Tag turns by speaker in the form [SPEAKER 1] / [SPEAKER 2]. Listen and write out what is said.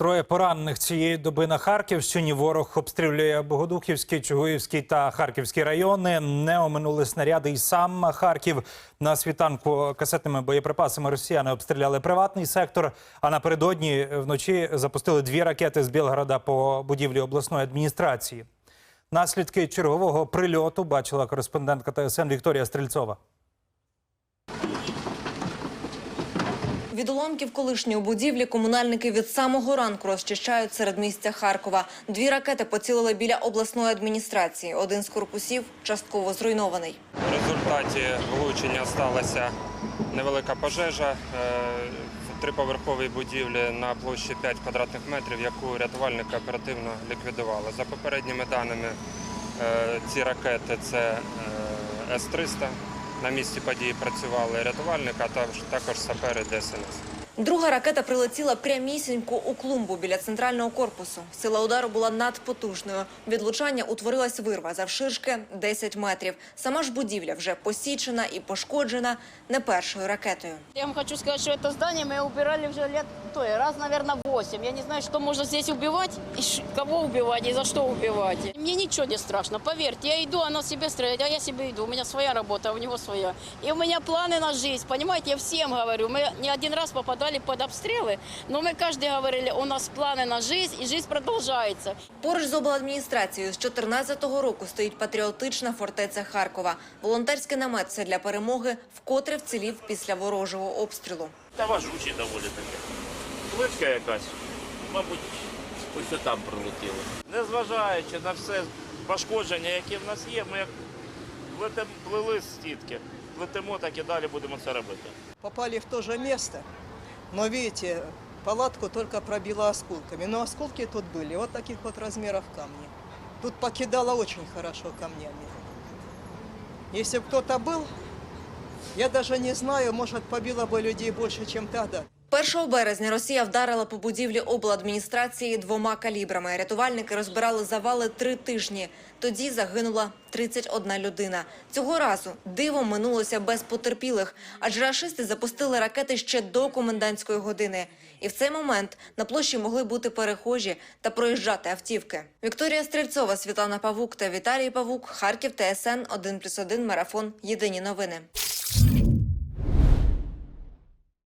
[SPEAKER 1] Троє поранених цієї доби на Харківщині. Ворог обстрілює Богодухівський, Чугуївський та Харківський райони. Не оминули снаряди і сам Харків. На світанку касетними боєприпасами росіяни обстріляли приватний сектор. А напередодні вночі запустили дві ракети з Білгорода по будівлі обласної адміністрації. Наслідки чергового прильоту бачила кореспондентка ТСН Вікторія Стрільцова.
[SPEAKER 2] Від уламків колишньої будівлі комунальники від самого ранку розчищають серед місця Харкова. Дві ракети поцілили біля обласної адміністрації. Один з корпусів частково зруйнований.
[SPEAKER 3] В результаті влучення сталася невелика пожежа е, в триповерховій будівлі на площі 5 квадратних метрів, яку рятувальники оперативно ліквідували. За попередніми даними, е, ці ракети це е, С-300. На місці події працювали рятувальники, а також, сапери ДСНС.
[SPEAKER 2] Друга ракета прилетіла прямісінько у клумбу біля центрального корпусу. Сила удару була надпотужною. Від влучання утворилась вирва завширшки 10 метрів. Сама ж будівля вже посічена і пошкоджена не першою ракетою.
[SPEAKER 4] Я вам хочу сказать, что это здание мы убирали уже лет то, раз, наверное, 8. Я не знаю, что можно здесь убивать, и ш- кого убивать, и за что убивать. Мне ничего не страшно, поверьте. Я иду, она себе стреляет, а я себе иду. У меня своя работа, у него своя. И у меня планы на жизнь, понимаете, я всем говорю. Мы не один раз попадали под обстрелы, но мы каждый говорили, у нас планы на жизнь, и жизнь продолжается.
[SPEAKER 2] Поруч з обладміністрацією з 14-го року стоїть патріотична фортеця Харкова. Волонтерський намет все для перемоги вкотре вцілів після ворожого обстрілу.
[SPEAKER 5] Та важучі доволі таке. Плитка якась, мабуть, ось там прилетіло. Незважаючи на все пошкодження, які в нас є, ми як плетем, плели з сітки, плетемо, так і далі будемо це робити.
[SPEAKER 6] попали в то же место, но видите, палатку только пробило осколками. Но осколки тут были, вот таких вот размеров камни. Тут покидало очень хорошо камнями. Если бы кто-то был, я даже не знаю, может, побило бы людей больше, чем тогда.
[SPEAKER 2] 1 березня Росія вдарила по будівлі обладміністрації двома калібрами. Рятувальники розбирали завали три тижні. Тоді загинула 31 людина. Цього разу дивом минулося без потерпілих, адже рашисти запустили ракети ще до комендантської години. І в цей момент на площі могли бути перехожі та проїжджати автівки. Вікторія Стрільцова, Світлана Павук та Віталій Павук. Харків ТСН 1+,1 Марафон. Єдині новини.